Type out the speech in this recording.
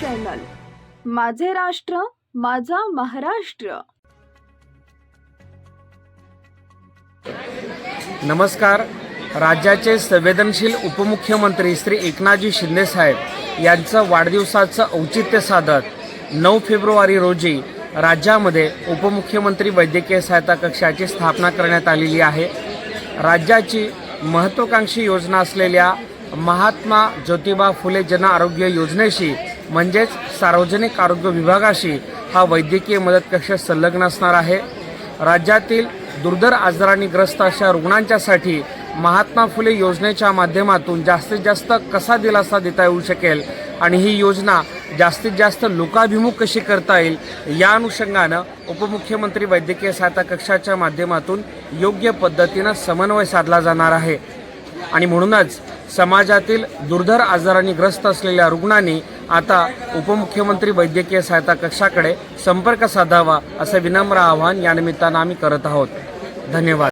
Channel. माझे राष्ट्र माझा महाराष्ट्र. नमस्कार. राज्याचे संवेदनशील उपमुख्यमंत्री श्री एकनाथजी शिंदेसाहेब यांचं वाढदिवसाचं औचित्य साधत नऊ फेब्रुवारी रोजी राज्यामध्ये उपमुख्यमंत्री वैद्यकीय सहायता कक्षाची स्थापना करण्यात आलेली आहे. राज्याची महत्त्वाकांक्षी योजना असलेल्या महात्मा ज्योतिबा फुले जन आरोग्य योजनेशी म्हणजेच सार्वजनिक आरोग्य विभागाशी हा वैद्यकीय मदत कक्ष संलग्न असणार आहे. राज्यातील दुर्धर आजारांनी ग्रस्त अशा रुग्णांच्यासाठी महात्मा फुले योजनेच्या माध्यमातून जास्तीत जास्त कसा दिलासा देता येऊ शकेल आणि ही योजना जास्तीत जास्त लोकाभिमुख कशी करता येईल या अनुषंगानं उपमुख्यमंत्री वैद्यकीय सहायता कक्षाच्या माध्यमातून योग्य पद्धतीनं समन्वय साधला जाणार आहे. आणि म्हणूनच समाजातील दुर्धर आजारांनी ग्रस्त असलेल्या रुग्णांनी आता उपमुख्यमंत्री वैद्यकीय सहायता कक्षाकडे संपर्क साधावा असं विनम्र आवाहन यानिमित्तानं आम्ही करत आहोत. धन्यवाद.